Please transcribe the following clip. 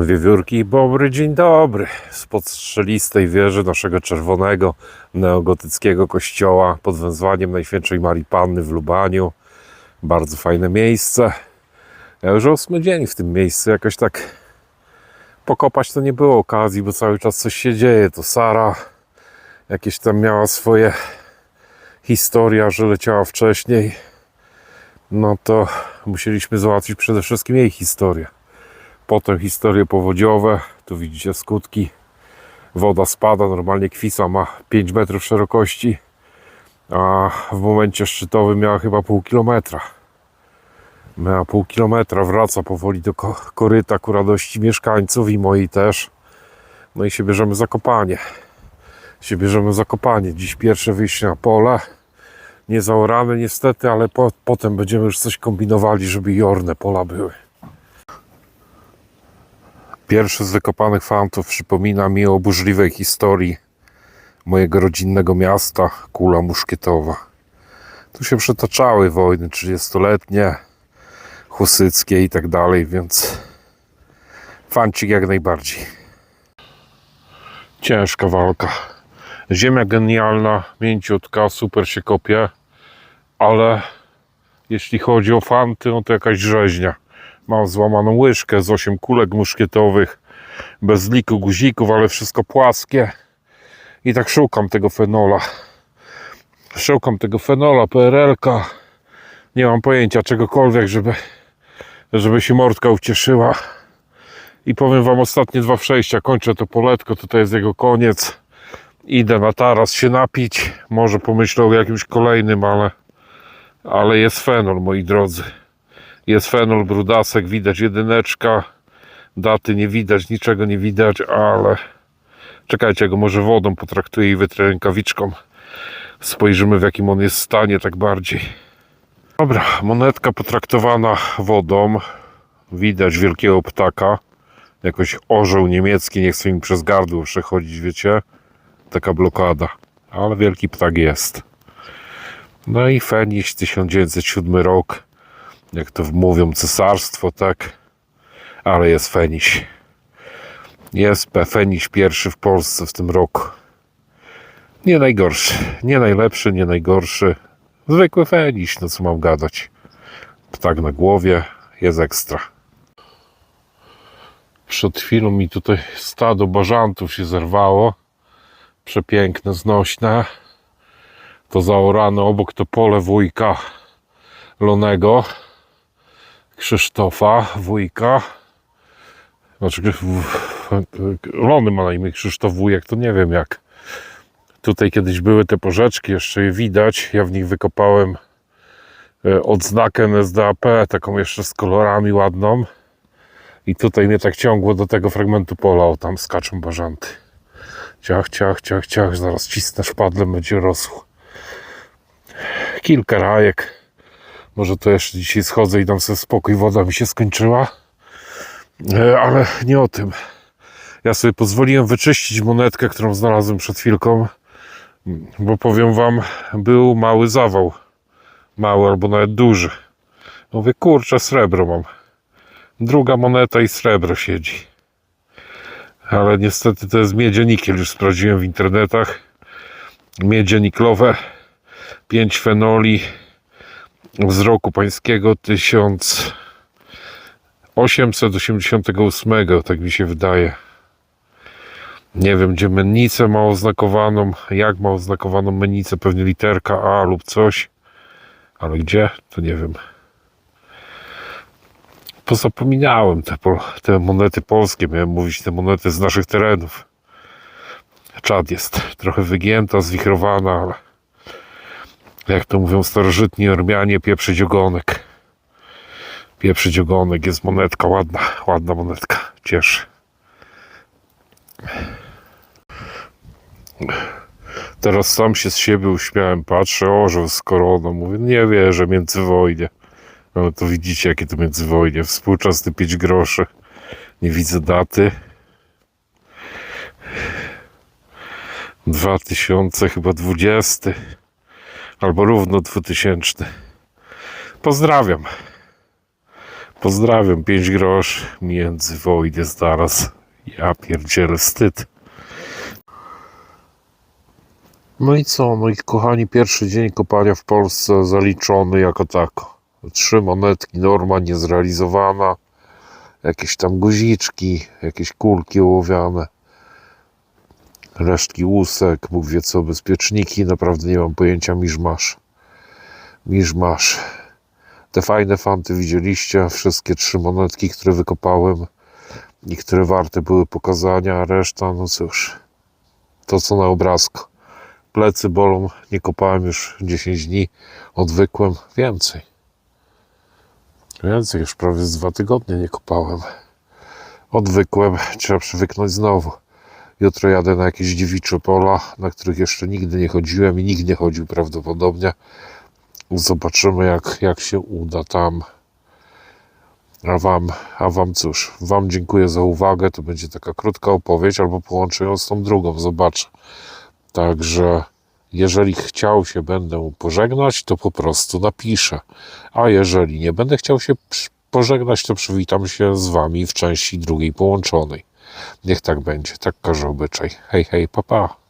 Wiewiórki i Bobry, dzień dobry. Spod strzelistej wieży naszego czerwonego neogotyckiego kościoła pod wezwaniem Najświętszej Marii Panny w Lubaniu. Bardzo fajne miejsce. Ja już ósmy dzień w tym miejscu. Jakoś tak pokopać to nie było okazji, bo cały czas coś się dzieje. To Sara jakieś tam miała swoje historia, że leciała wcześniej. No to musieliśmy załatwić przede wszystkim jej historię. Potem historie powodziowe. Tu widzicie skutki. Woda spada. Normalnie kwisa ma 5 metrów szerokości. A w momencie szczytowym miała chyba pół kilometra. Miała pół kilometra. Wraca powoli do ko- koryta ku radości mieszkańców i mojej też. No i się bierzemy za kopanie. Się bierzemy za kopanie. Dziś pierwsze wyjście na pole. Nie zaorane niestety, ale po, potem będziemy już coś kombinowali, żeby jorne pola były. Pierwszy z wykopanych fantów przypomina mi o burzliwej historii mojego rodzinnego miasta, Kula Muszkietowa. Tu się przetaczały wojny 30-letnie, husyckie i tak dalej, więc fancik jak najbardziej. Ciężka walka. Ziemia genialna, mięciutka, super się kopie, ale jeśli chodzi o fanty, no to jakaś rzeźnia. Mam złamaną łyżkę z 8 kulek muszkietowych, bez liku guzików, ale wszystko płaskie. I tak szukam tego fenola. Szukam tego fenola, PRL-ka. Nie mam pojęcia czegokolwiek, żeby, żeby się mordka ucieszyła. I powiem Wam ostatnie dwa przejścia. Kończę to poletko, tutaj jest jego koniec. Idę na taras się napić. Może pomyślę o jakimś kolejnym, ale, ale jest fenol, moi drodzy. Jest fenol, brudasek, widać jedyneczka. Daty nie widać, niczego nie widać, ale czekajcie, go może wodą potraktuję i wytrę rękawiczką. Spojrzymy w jakim on jest stanie tak bardziej. Dobra, monetka potraktowana wodą. Widać wielkiego ptaka. Jakoś orzeł niemiecki, nie chce mi przez gardło przechodzić, wiecie. Taka blokada. Ale wielki ptak jest. No i Feniś 1907 rok jak to mówią, cesarstwo, tak? Ale jest Feniś. Jest Feniś pierwszy w Polsce w tym roku. Nie najgorszy, nie najlepszy, nie najgorszy. Zwykły Feniś, no co mam gadać. Ptak na głowie, jest ekstra. Przed chwilą mi tutaj stado bażantów się zerwało. Przepiękne, znośne. To zaorane obok to pole wujka Lonego. Krzysztofa, wujka. Znaczy, Lony ma na imię Krzysztof Wujek, to nie wiem jak. Tutaj kiedyś były te porzeczki, jeszcze je widać. Ja w nich wykopałem e, odznakę NSDAP, taką jeszcze z kolorami ładną. I tutaj mnie tak ciągło do tego fragmentu pola, o tam skaczą bażanty. Ciach, ciach, ciach, ciach, zaraz cisnę szpadlem, będzie rosło. Kilka rajek. Może to jeszcze dzisiaj schodzę i dam sobie spokój, woda mi się skończyła. E, Ale nie o tym. Ja sobie pozwoliłem wyczyścić monetkę, którą znalazłem przed chwilką, bo powiem wam, był mały zawał. Mały albo nawet duży. Mówię, kurczę, srebro mam. Druga moneta i srebro siedzi. Ale niestety to jest miedzianikiel, już sprawdziłem w internetach. Miedzianiklowe, 5 fenoli, z roku pańskiego 1888, tak mi się wydaje. Nie wiem, gdzie mennicę ma oznakowaną, jak ma oznakowaną mennicę, pewnie literka A lub coś, ale gdzie, to nie wiem. Pozapominałem te, te monety polskie, miałem mówić te monety z naszych terenów. Czad jest trochę wygięta, zwichrowana, ale jak to mówią starożytni Ormianie, pieprzyć ogonek. Pieprzyć ogonek, jest monetka, ładna, ładna monetka, cieszy. Teraz sam się z siebie uśmiałem, patrzę, orzeł z koroną, mówię, nie wierzę, międzywojnie. No to widzicie, jakie to międzywojnie, współczesne 5 groszy. Nie widzę daty. 2000 chyba 20 albo równo 2000. Pozdrawiam. Pozdrawiam, 5 grosz między wojny zaraz. Ja pierdzielę wstyd. No i co, moi kochani, pierwszy dzień kopania w Polsce zaliczony jako tako. Trzy monetki, norma niezrealizowana, jakieś tam guziczki, jakieś kulki ołowiane, resztki łusek, Bóg wie co, bezpieczniki, naprawdę nie mam pojęcia, miszmasz. Miszmasz. Te fajne fanty widzieliście, wszystkie trzy monetki, które wykopałem i które warte były pokazania, a reszta, no cóż, to co na obrazku. Plecy bolą, nie kopałem już 10 dni, odwykłem więcej. Więcej, już prawie z dwa tygodnie nie kopałem. Odwykłem, trzeba przywyknąć znowu. Jutro jadę na jakieś dziewicze pola, na których jeszcze nigdy nie chodziłem i nikt nie chodził prawdopodobnie. Zobaczymy, jak, jak się uda tam. A wam, a wam cóż, wam dziękuję za uwagę. To będzie taka krótka opowieść, albo połączę ją z tą drugą, zobaczę. Także jeżeli chciał się będę pożegnać, to po prostu napiszę. A jeżeli nie będę chciał się pożegnać, to przywitam się z wami w części drugiej połączonej. Niech tak będzie, tak każe obyczaj. Hej, hej, papa. Pa.